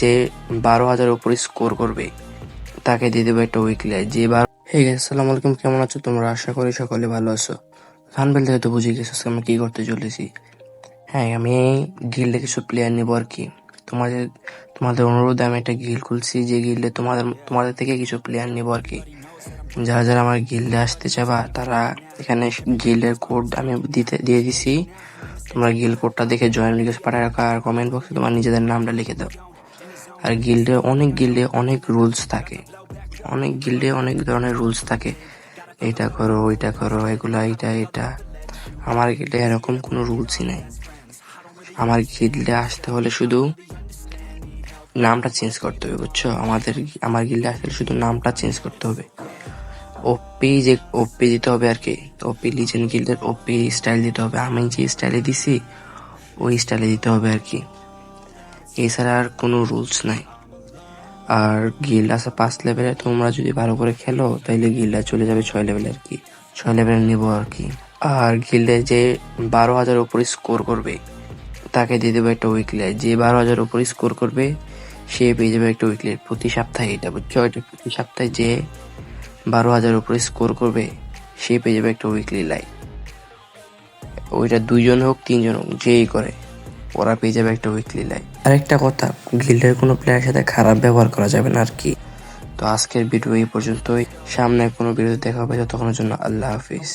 যে বারো হাজার উপরে স্কোর করবে, তাকে দিয়ে দেবো একটা উইকলি যে বারো হে গেছে সালাম আলাইকুম, কেমন আছো? তোমরা আশা করি সকলে ভালো আছো। থানবেল থেকে তো বুঝে গেছো আমি কী করতে চলেছি। হ্যাঁ আমি গিল্ডে কিছু প্লেয়ার নেব আর কি। তোমাদের তোমাদের অনুরোধে আমি একটা গিল্ড খুলছি, যে গিল্ডে তোমাদের তোমাদের থেকে কিছু প্লেয়ার নেব আর কি। যারা যারা আমার গিল্ডে আসতে চাবা, তারা এখানে গিল্ডের কোড আমি দিতে, দিয়ে দিছি। তোমরা গিল্ড কোডটা দেখে জয়েন রিকোয়েস্ট পাঠায় রাখো, আর কমেন্ট বক্সে তোমার নিজেদের নামটা লিখে দাও। আর গিল্ডে অনেক গিল্ডে অনেক রুলস থাকে। অনেক গিল্ডে অনেক ধরনের রুলস থাকে। এটা করো, ওইটা করো, এগুলা এটা এটা আমার গিল্ডে এরকম কোনো রুলসই নাই। আমার গিল্ডে আসতে হলে শুধু নামটা চেঞ্জ করতে হবে, বুঝছ? আমাদের আমার গিল্ডে আসলে শুধু নামটা চেঞ্জ করতে হবে। ওপি যে ওপি দিতে হবে আর কি। ওপি লিজেন্ড গিল্ডের ওপি স্টাইল দিতে হবে। আমি যে স্টাইলে দিছি, ওই স্টাইলে দিতে হবে আর কি। এছাড়া আর কোনো রুলস নাই। আর গিল্ড আছে পাঁচ লেভেলে তোমরা যদি ভালো করে খেলো তাহলে গিল্ডা চলে যাবে ছয় লেভেলে আর কি। ছয় লেভেলে নিব আর কি। আর গিল্ডে যে বারো হাজার উপরে স্কোর করবে, তাকে দিয়ে দেবো একটা উইকলি যে বারো হাজার উপরে স্কোর করবে, সে পেয়ে যাবে একটা উইকলি প্রতি সপ্তাহে এটা, বুঝছ? এটা প্রতি সপ্তাহে যে বারো হাজার উপরে স্কোর করবে, সে পেয়ে যাবে একটা উইকলি লাইক ওইটা দুইজন হোক, তিনজন হোক, যেই করে। ওরা পেয়ে যাবে একটা উইকলি লাইক আরেকটা কথা গিল্ডের কোনো প্লেয়ারের সাথে খারাপ ব্যবহার করা যাবে না আর কি। তো আজকের ভিডিও এই পর্যন্তই। সামনে কোনো ভিডিও দেখা হবে ততক্ষণের জন্য আল্লাহ হাফিজ।